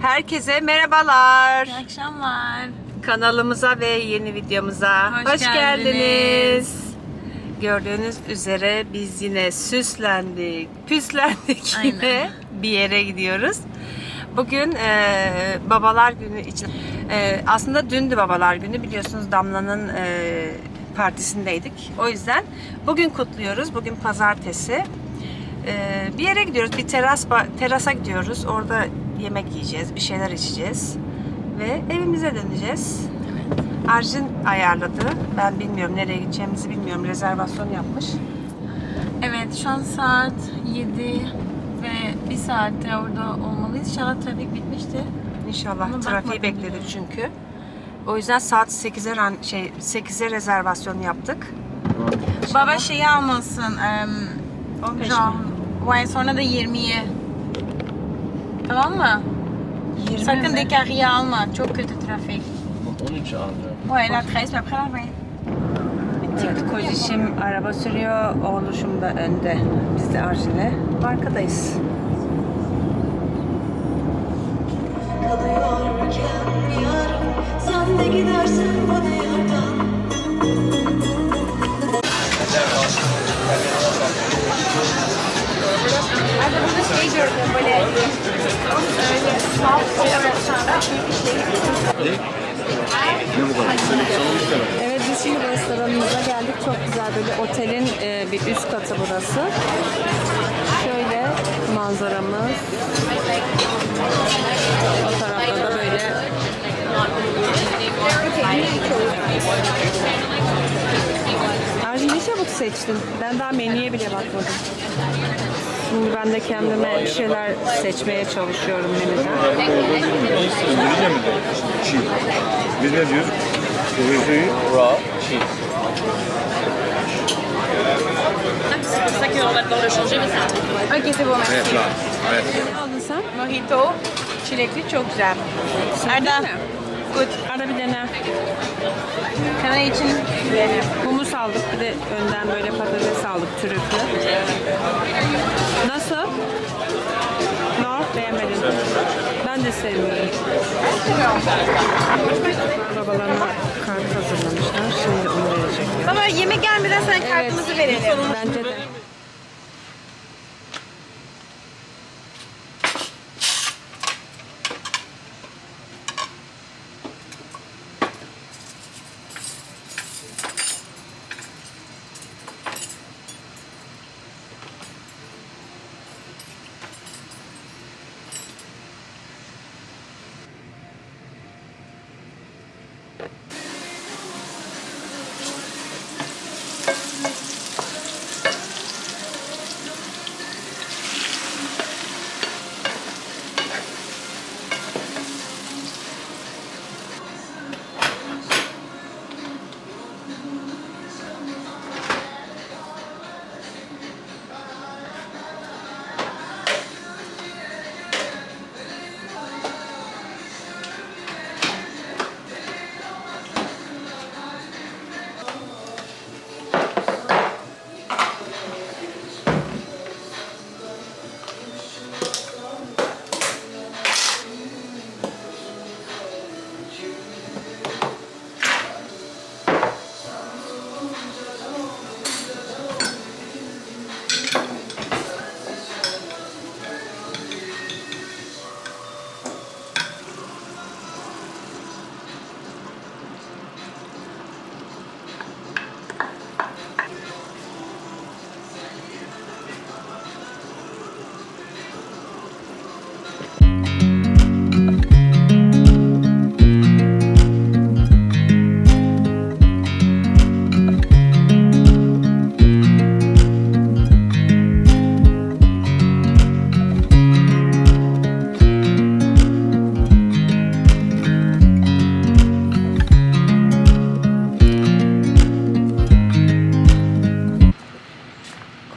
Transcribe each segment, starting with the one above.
Herkese merhabalar. İyi akşamlar. Kanalımıza ve yeni videomuza Hoş hoş, geldiniz. geldiniz. Gördüğünüz üzere biz yine süslendik, püslendik Aynen. yine bir yere gidiyoruz. Bugün e, babalar günü için e, aslında dündü babalar günü biliyorsunuz Damla'nın e, partisindeydik. O yüzden bugün kutluyoruz. Bugün pazartesi. E, bir yere gidiyoruz. Bir teras terasa gidiyoruz. Orada yemek yiyeceğiz, bir şeyler içeceğiz ve evimize döneceğiz. Arjin ayarladı. Ben bilmiyorum nereye gideceğimizi bilmiyorum. Rezervasyon yapmış. Evet şu an saat 7 ve bir saatte orada olmalıyız. İnşallah trafik bitmişti. İnşallah Ama trafiği bakmadım bekledi bile. çünkü. O yüzden saat 8'e ran- şey 8'e rezervasyon yaptık. Baba şeyi almasın. Um, 15 Jean. mi? Sonra da 20'ye. Tamam mı? 20 Sakın mi? Dekari'yi alma. Çok kötü trafik. 13 alacağım. Ouais, la 13 puis après la 20. Evet, kocişim araba sürüyor, oğluşum da önde. Biz de Arjin'le arkadayız. Kalıyorken yarım Sen de gidersin bu diyardan Evet biz şimdi restoranımıza geldik. Çok güzel böyle otelin e, bir üst katı burası. Şöyle manzaramız. O tarafta da böyle Seçtin. Ben daha menüye bile bakmadım. Şimdi ben de kendime bir şeyler seçmeye çalışıyorum menüden. İngilizce mi de? Çiğ. Biz ne diyoruz? Soruyu raw cheese. Ok, c'est bon, merci. Evet. Ne aldın sen? Mojito, çilekli çok güzel. Arda, mi? Good. Arada bir dene. Kana için. Humus aldık. Bir de önden böyle patates aldık trüflü. Nasıl? No, beğenmedim. Ben de sevmiyorum. Babalarına kart hazırlamışlar. Şimdi onu verecekler. Baba yemek gelmeden sana kartımızı verelim. Bence de.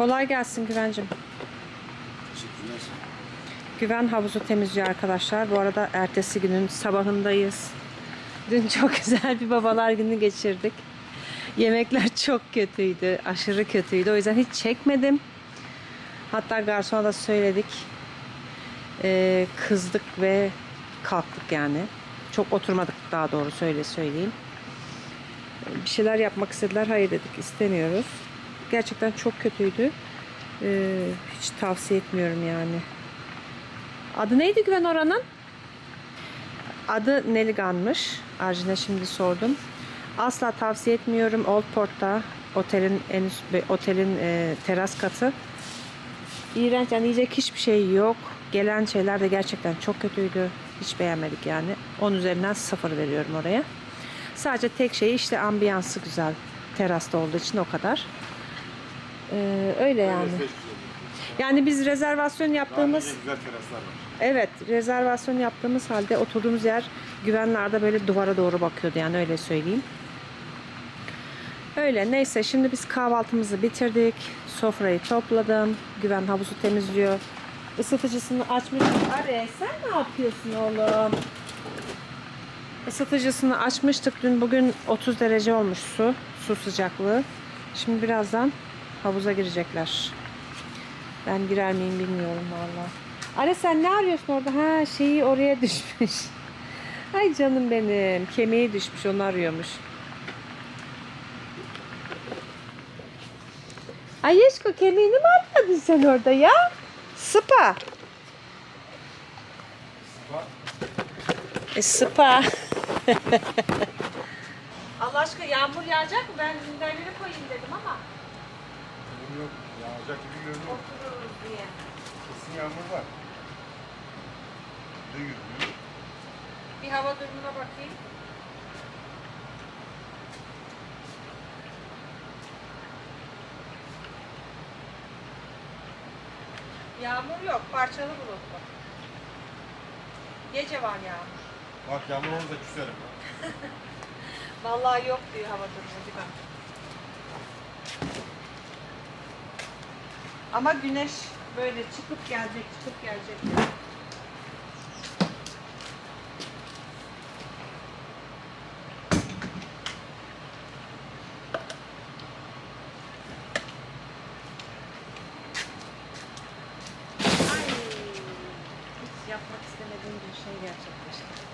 Kolay gelsin Güvencim. Güven havuzu temizliyor arkadaşlar. Bu arada ertesi günün sabahındayız. Dün çok güzel bir babalar günü geçirdik. Yemekler çok kötüydü. Aşırı kötüydü. O yüzden hiç çekmedim. Hatta garsona da söyledik. Ee, kızdık ve kalktık yani. Çok oturmadık daha doğru söyle söyleyeyim. Bir şeyler yapmak istediler. Hayır dedik istemiyoruz. Gerçekten çok kötüydü. Ee, hiç tavsiye etmiyorum yani. Adı neydi Güven oranın? Adı Neligan'mış. Arjin'e şimdi sordum. Asla tavsiye etmiyorum. Old Port'ta otelin en üst otelin e, teras katı. İğrenç yani yiyecek hiçbir şey yok. Gelen şeyler de gerçekten çok kötüydü. Hiç beğenmedik yani. 10 üzerinden 0 veriyorum oraya. Sadece tek şey işte ambiyansı güzel. Terasta olduğu için o kadar. Ee, öyle yani. Yani biz rezervasyon yaptığımız Güzel teraslar var. Evet, rezervasyon yaptığımız halde oturduğumuz yer güvenlerde böyle duvara doğru bakıyordu yani öyle söyleyeyim. Öyle neyse şimdi biz kahvaltımızı bitirdik. Sofrayı topladım. Güven havuzu temizliyor. Isıtıcısını açmış. Are sen ne yapıyorsun oğlum? Isıtıcısını açmıştık dün. Bugün 30 derece olmuş su. Su sıcaklığı. Şimdi birazdan havuza girecekler. Ben girer miyim bilmiyorum valla. Anne sen ne arıyorsun orada? Ha şeyi oraya düşmüş. Ay canım benim. Kemiği düşmüş onu arıyormuş. Ay Yeşko kemiğini mi aradın sen orada ya? Sıpa. E sıpa. Allah aşkına yağmur yağacak mı? Ben minderleri koyayım dedim ama Yok, yağacak gibi görünüyor. otururuz diye. Kesin yağmur var. Dün yürüdüm. Bir hava durumuna bakayım. Yağmur yok, parçalı bulutlu. Gece var yağmur. Bak yağmur olursa küserim. Vallahi yok diyor hava durumu değil mi? Ama güneş böyle çıkıp gelecek, çıkıp gelecek. Yapmak istemediğim bir şey gerçekleşti.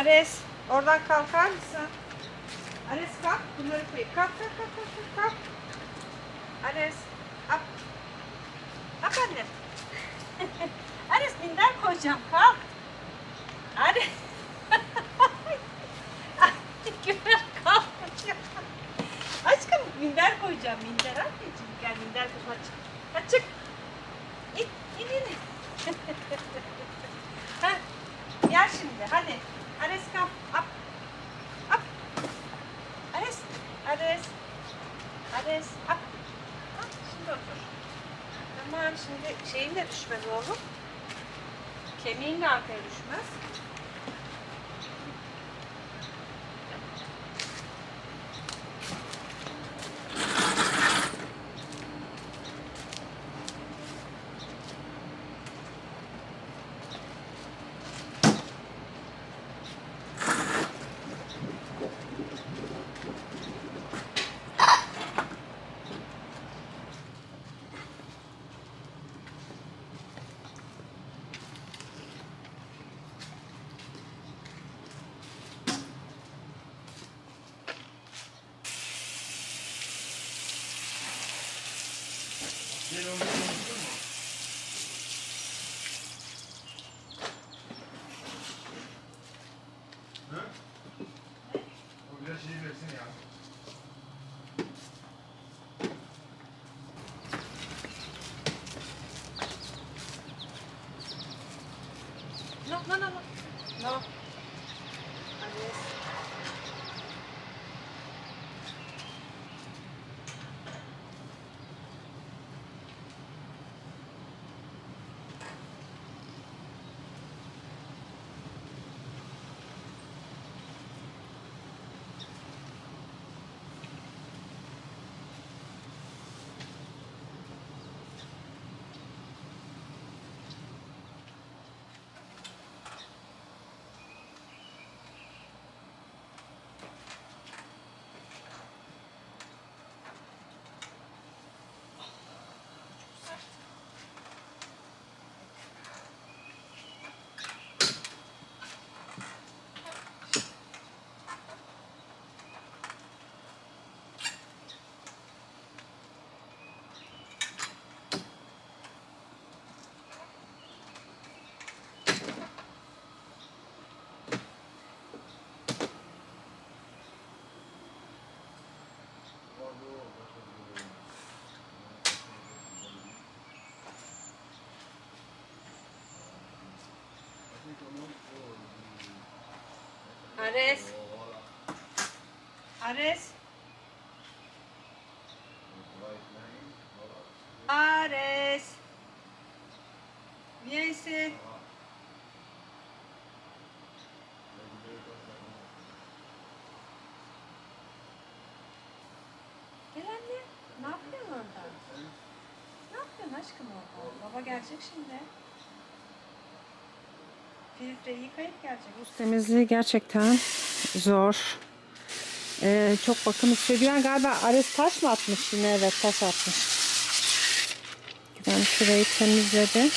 Ares, oradan kalkar mısın? Ares kalk, bunları koy. Kalk, kalk, kalk, kalk, kalk. Ares, up. Up annem. Ares, minder koyacağım, kalk. Ares. Güven kalkmıyor. Aşkım, minder koyacağım, minder anneciğim. Gel minder koy, çık. Hadi çık. İn, in, in. Heh, Gel şimdi, hadi. Ares kalk, up. Up. Ares, Ares. Ares, up. Hah, şimdi otur. Tamam, şimdi şeyin de düşmez oğlum. Kemiğin de arkaya düşmez. Gel Ares. Ares. Ares. Miese. Ne yapıyorsun aşkım orada? Baba gelecek şimdi. Filtreyi yıkayıp gelecek. Buz temizliği gerçekten zor. Ee, çok bakım istiyor. Galiba Ares taş mı atmış yine? Evet taş atmış. Güven şurayı temizledi.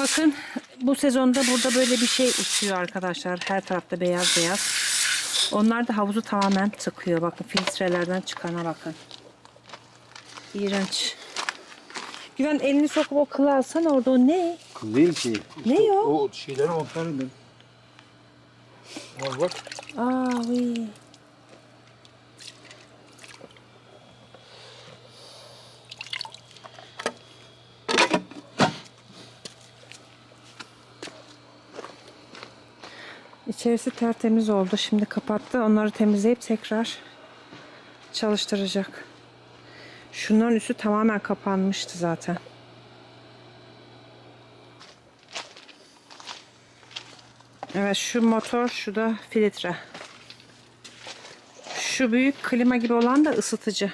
Bakın bu sezonda burada böyle bir şey uçuyor arkadaşlar. Her tarafta beyaz beyaz. Onlar da havuzu tamamen tıkıyor. Bakın filtrelerden çıkana bakın. İğrenç. Güven elini sokup o kılı alsana orada o ne? Kıl değil ki. Ne o? O şeyleri onların. Al bak. Aa, oui. İçerisi tertemiz oldu. Şimdi kapattı. Onları temizleyip tekrar çalıştıracak. Şunların üstü tamamen kapanmıştı zaten. Evet şu motor, şu da filtre. Şu büyük klima gibi olan da ısıtıcı.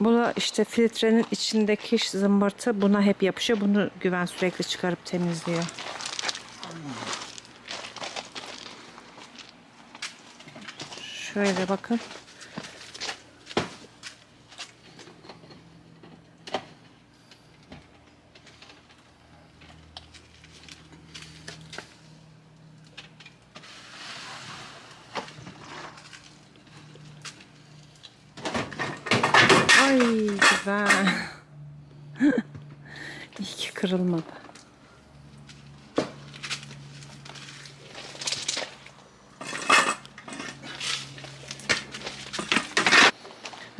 Bu da işte filtrenin içindeki zımbırtı buna hep yapışıyor. Bunu güven sürekli çıkarıp temizliyor. Şöyle bakın. Ay güzel. İyi ki kırılmadı.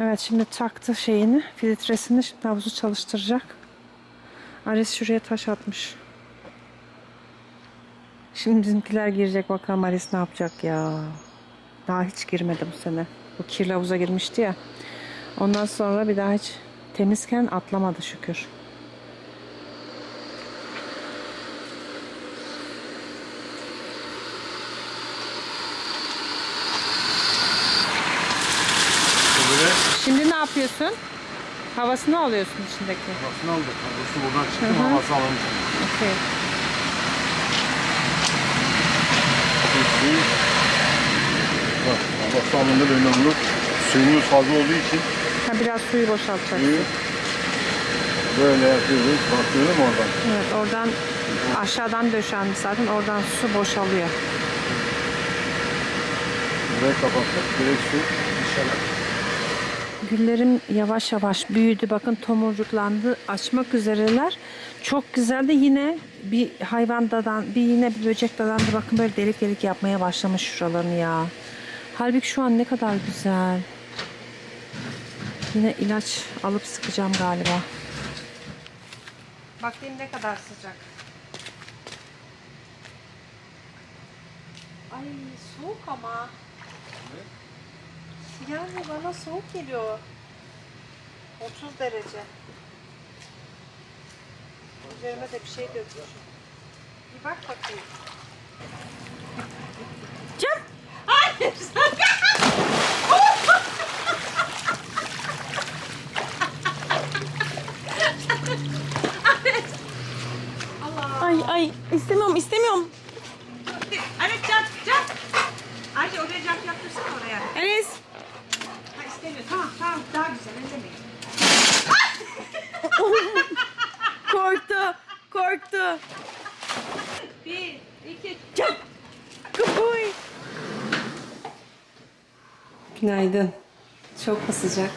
Evet şimdi taktı şeyini, filtresini. Şimdi havuzu çalıştıracak. Ares şuraya taş atmış. Şimdi bizimkiler girecek bakalım Ares ne yapacak ya. Daha hiç girmedi bu sene. Bu kirli havuza girmişti ya. Ondan sonra bir daha hiç temizken atlamadı şükür. Böyle Şimdi ne yapıyorsun? Havasını alıyorsun içindeki. havasını aldık. Havası buradan çıktı mı havası alınmış. Okey. Bak havası alındı böyle olur. Suyumuz fazla olduğu için Ha, biraz suyu boşaltacaksın. suyu böyle yapıyoruz. Bakıyorum oradan. Evet oradan aşağıdan döşenmiş zaten oradan su boşalıyor. Burayı kapattık. Direkt su dışarı. Güllerim yavaş yavaş büyüdü. Bakın tomurcuklandı. Açmak üzereler. Çok güzeldi. Yine bir hayvan dadan, bir yine bir böcek dadandı. Bakın böyle delik delik yapmaya başlamış şuralarını ya. Halbuki şu an ne kadar güzel. Yine ilaç alıp sıkacağım galiba. Bakayım ne kadar sıcak. Ay soğuk ama. Yani bana soğuk geliyor. 30 derece. Üzerime de bir şey dökmüşüm. Bir bak bakayım. Cem! Hayır! Ay ay istemiyorum istemiyorum. Ares cam, cam! Ayşe oraya cam yaptırsana oraya. Enes. Ha istemiyor. Tamam tamam daha güzel ellemeyin. Korktu. Korktu. Bir, iki, Good boy. Günaydın. Sıcak?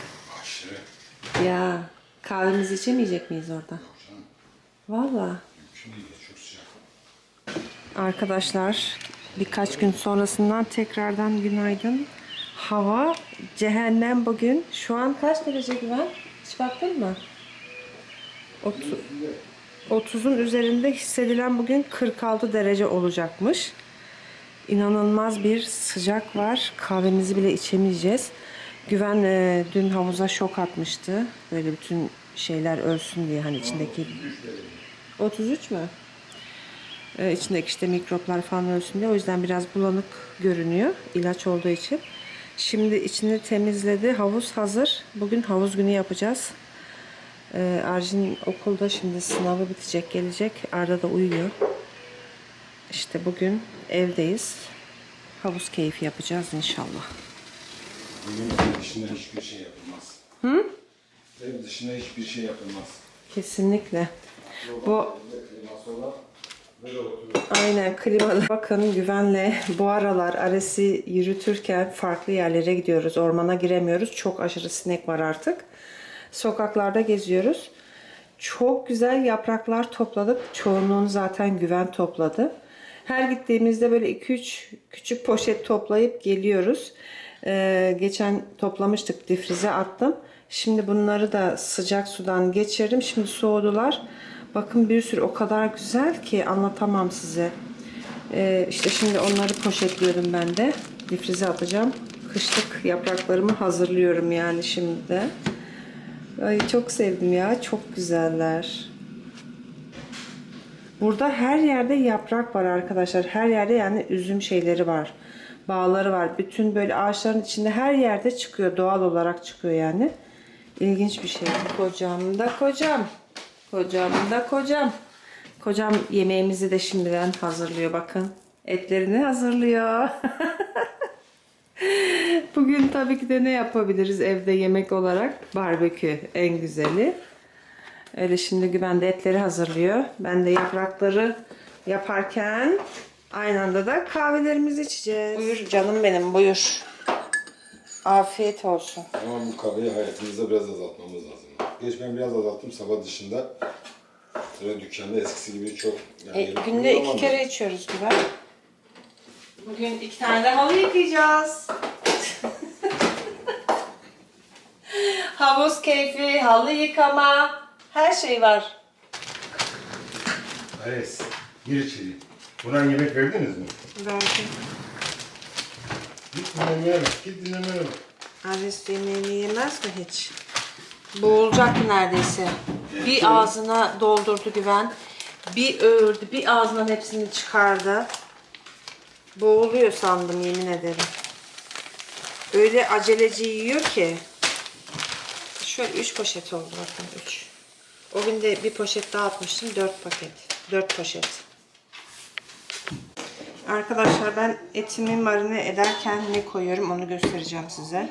Ya kahvemizi içemeyecek miyiz orada? Valla. Arkadaşlar birkaç gün sonrasından tekrardan günaydın. Hava cehennem bugün. Şu an kaç derece güven? Hiç baktın mı? Otu- 30'un üzerinde hissedilen bugün 46 derece olacakmış. İnanılmaz bir sıcak var. Kahvemizi bile içemeyeceğiz. Güven e, dün havuza şok atmıştı. Böyle bütün şeyler ölsün diye hani içindeki 33 mü? Ee, içindeki işte mikroplar falan ölsün diye. O yüzden biraz bulanık görünüyor ilaç olduğu için. Şimdi içini temizledi. Havuz hazır. Bugün havuz günü yapacağız. Ee, Arjin okulda şimdi sınavı bitecek gelecek. Arda da uyuyor. İşte bugün evdeyiz. Havuz keyfi yapacağız inşallah. Ev dışında hiçbir şey yapılmaz. Hı? Ev dışında hiçbir şey yapılmaz. Kesinlikle. Bu. Aynen klimalı. Bakın güvenle bu aralar Ares'i yürütürken farklı yerlere gidiyoruz. Ormana giremiyoruz. Çok aşırı sinek var artık. Sokaklarda geziyoruz. Çok güzel yapraklar topladık. Çoğunluğunu zaten güven topladı. Her gittiğimizde böyle 2-3 küçük poşet toplayıp geliyoruz. Ee, geçen toplamıştık difrize attım. Şimdi bunları da sıcak sudan geçirdim. Şimdi soğudular. Bakın bir sürü o kadar güzel ki anlatamam size. Ee, işte şimdi onları poşetliyorum ben de. Difrize atacağım. Kışlık yapraklarımı hazırlıyorum yani şimdi de. Ay çok sevdim ya. Çok güzeller. Burada her yerde yaprak var arkadaşlar. Her yerde yani üzüm şeyleri var. Bağları var. Bütün böyle ağaçların içinde her yerde çıkıyor. Doğal olarak çıkıyor yani. İlginç bir şey. Kocam da kocam. Kocam da kocam. Kocam yemeğimizi de şimdiden hazırlıyor bakın. Etlerini hazırlıyor. Bugün tabii ki de ne yapabiliriz evde yemek olarak? Barbekü en güzeli. Öyle şimdi Güven de etleri hazırlıyor. Ben de yaprakları yaparken aynı anda da kahvelerimizi içeceğiz. Buyur canım benim buyur. Afiyet olsun. Ama bu kahveyi hayatımızda biraz azaltmamız lazım. Geç ben biraz azalttım sabah dışında. Sonra dükkanda eskisi gibi çok yani E, günde iki bulamadım. kere içiyoruz Güven. Bugün iki tane de halı yıkayacağız. Havuz keyfi, halı yıkama, her şey var. Ares, gir içeri. Buna yemek verdiniz mi? Verdim. Git dinlemeye bak, git dinlemeye bak. Ares yemeğini yemez mi hiç? Boğulacaktı neredeyse. Bir ağzına doldurdu güven. Bir öğürdü, bir ağzından hepsini çıkardı. Boğuluyor sandım yemin ederim. Öyle aceleci yiyor ki. Şöyle üç poşet oldu bakın üç. O gün de bir poşet daha atmıştım. Dört paket. Dört poşet. Arkadaşlar ben etimi marine ederken ne koyuyorum onu göstereceğim size.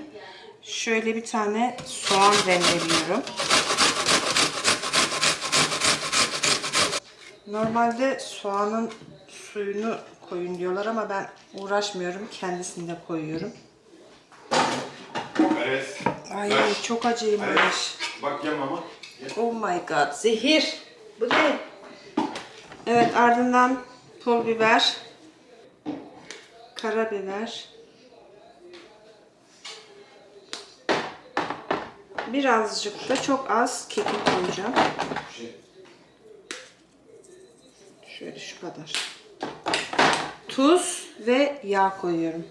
Şöyle bir tane soğan rendeliyorum. Normalde soğanın suyunu koyun diyorlar ama ben uğraşmıyorum. Kendisini de koyuyorum. Ay çok acıymış. bak yem ama. Oh my god zehir. Bu ne? Evet ardından pul biber. Karabiber. Birazcık da çok az kekik koyacağım. Şöyle şu kadar. Tuz ve yağ koyuyorum.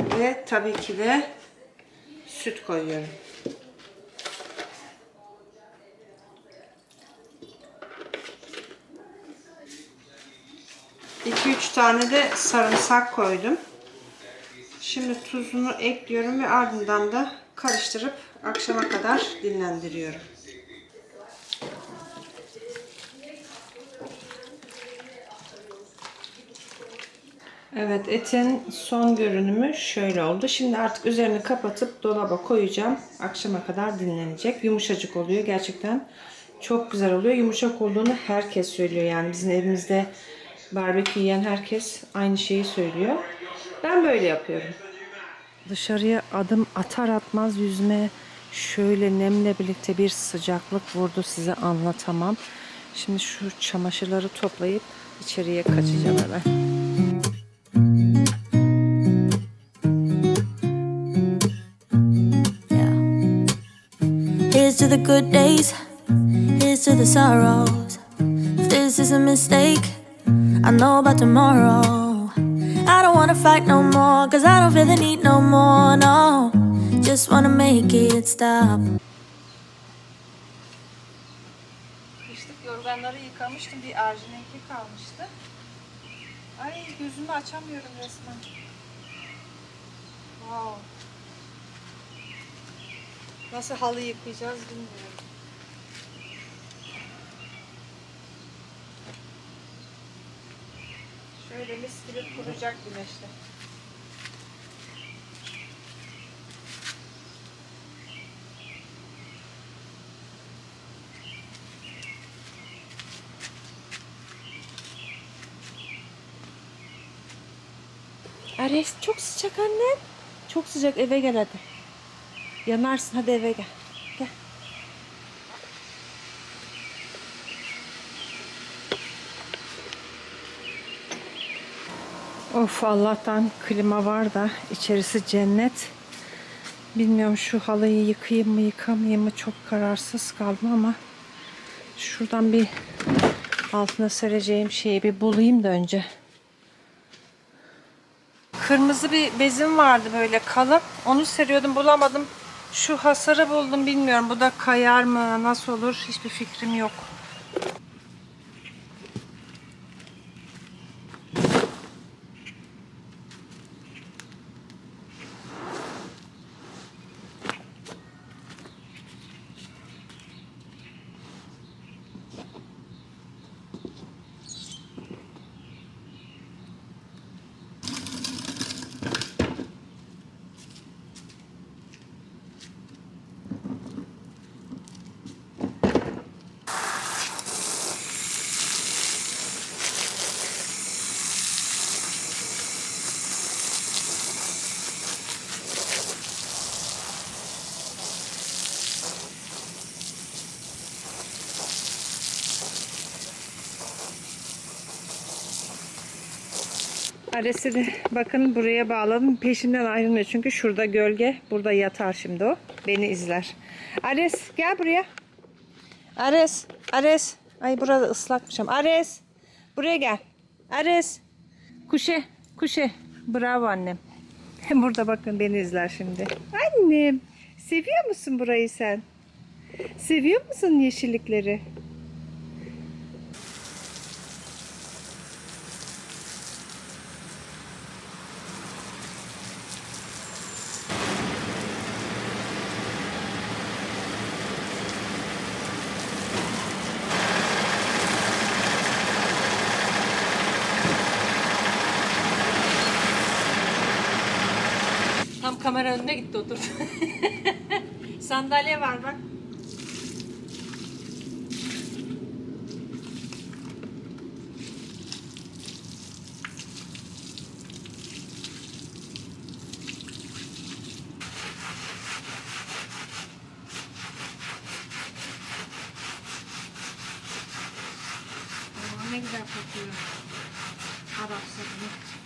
Ve tabii ki de süt koyuyorum. İki üç tane de sarımsak koydum. Şimdi tuzunu ekliyorum ve ardından da karıştırıp akşama kadar dinlendiriyorum. Evet etin son görünümü şöyle oldu. Şimdi artık üzerini kapatıp dolaba koyacağım. Akşama kadar dinlenecek. Yumuşacık oluyor gerçekten. Çok güzel oluyor. Yumuşak olduğunu herkes söylüyor. Yani bizim evimizde barbekü yiyen herkes aynı şeyi söylüyor. Ben böyle yapıyorum. Dışarıya adım atar atmaz yüzme şöyle nemle birlikte bir sıcaklık vurdu size anlatamam. Şimdi şu çamaşırları toplayıp İçeriye kaçacağım hemen. The good days, here's to the sorrows. If this is a mistake, I know about tomorrow. I don't wanna fight no more, cause I don't feel the need no more, no. Just wanna make it stop. Kışlık yorganları yıkamıştım. Bir arjininki kalmıştı. Ay gözümü açamıyorum resmen. Wow. Nasıl halı yıkayacağız bilmiyorum. Şöyle mis gibi kuracak güneşte. Ares çok sıcak annem. Çok sıcak eve gel hadi. Yanarsın hadi eve gel. Of Allah'tan klima var da içerisi cennet. Bilmiyorum şu halıyı yıkayayım mı yıkamayayım mı çok kararsız kaldım ama şuradan bir altına sereceğim şeyi bir bulayım da önce. Kırmızı bir bezim vardı böyle kalın. Onu seriyordum bulamadım. Şu hasarı buldum bilmiyorum. Bu da kayar mı nasıl olur hiçbir fikrim yok. Ares'i de bakın buraya bağladım. Peşinden ayrılmıyor çünkü şurada gölge. Burada yatar şimdi o. Beni izler. Ares gel buraya. Ares, Ares. Ay burada ıslakmışım. Ares, buraya gel. Ares. Kuşe, kuşe. Bravo annem. Burada bakın beni izler şimdi. Annem, seviyor musun burayı sen? Seviyor musun yeşillikleri? Kamera önüne gitti oturdu. Sandalye var bak. Aa, ne güzel kokuyor. Arap sabunu.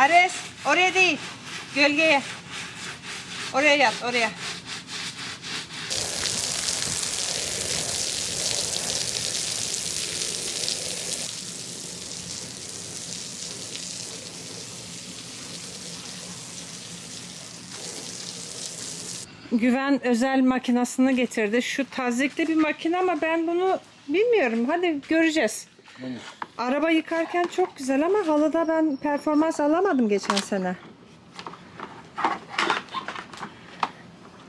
Ares oraya değil. Gölgeye. Oraya. Güven özel makinasını getirdi. Şu tazikli bir makine ama ben bunu bilmiyorum. Hadi göreceğiz. Araba yıkarken çok güzel ama halıda ben performans alamadım geçen sene.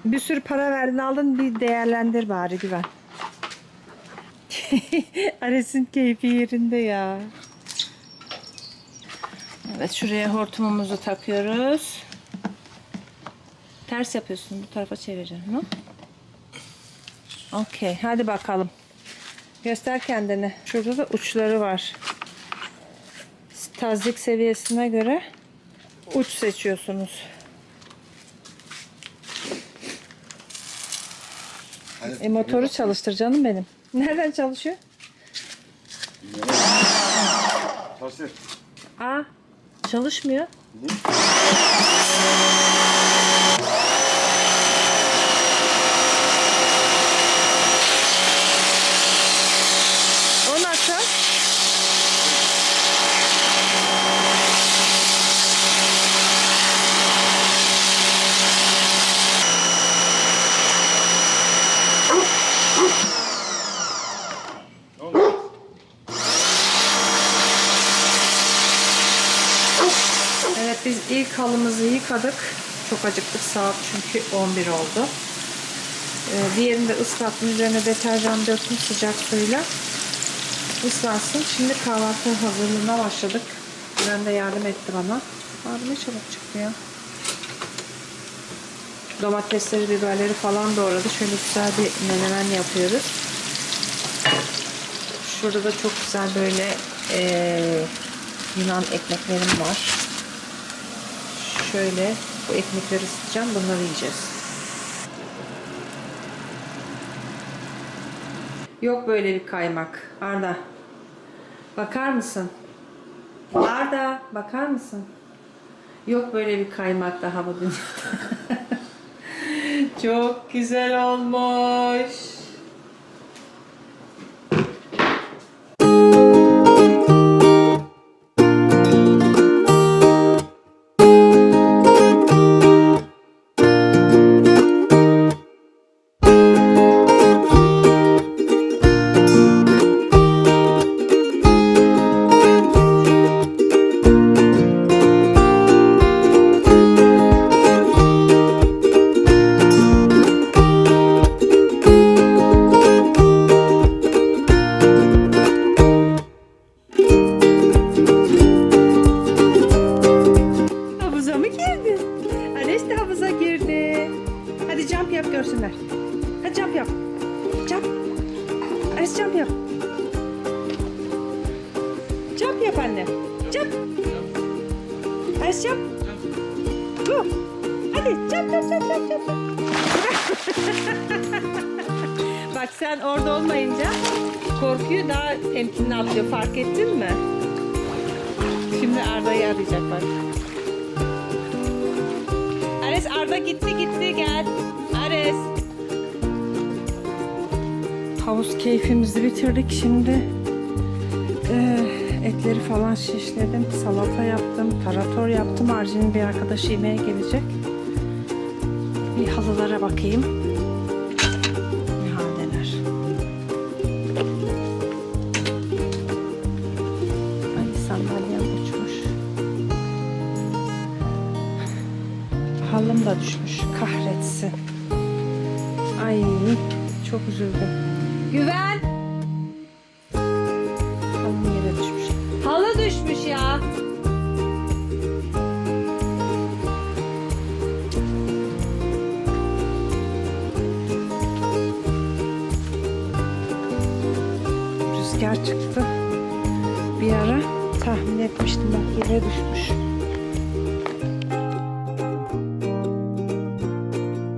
Bir sürü para verdin aldın bir değerlendir bari güven. Ares'in keyfi yerinde ya. Evet şuraya hortumumuzu takıyoruz. Ters yapıyorsun bu tarafa çevireceğim. Hı? Okey hadi bakalım. Göster kendini. Şurada da uçları var. Tazik seviyesine göre uç seçiyorsunuz. E, motoru çalıştır canım benim. Nereden çalışıyor? Çalıştır. Aa, çalışmıyor. O nasıl? Evet biz ilk halımızı yıkadık. Çok acıktık saat çünkü 11 oldu. Ee, diğerini de ıslattım. Üzerine deterjan döktüm sıcak suyla. Islansın. Şimdi kahvaltı hazırlığına başladık. Ben de yardım etti bana. Abi ne çabuk çıktı ya. Domatesleri, biberleri falan doğradı. Şöyle güzel bir menemen yapıyoruz. Şurada da çok güzel böyle eee, Yunan ekmeklerim var. Şöyle bu ekmekleri ısıtacağım. Bunları yiyeceğiz. Yok böyle bir kaymak. Arda. Bakar mısın? Arda bakar mısın? Yok böyle bir kaymak daha bu dünyada. Çok güzel olmuş. Keyfimizi bitirdik şimdi. eee, etleri falan şişledim. Salata yaptım. Tarator yaptım. Arjin'in bir arkadaşı yemeğe gelecek. Bir halılara bakayım. Ne haldeler. Ay sandalyem uçmuş. Halım da düşmüş. Kahretsin. Ay çok üzüldüm.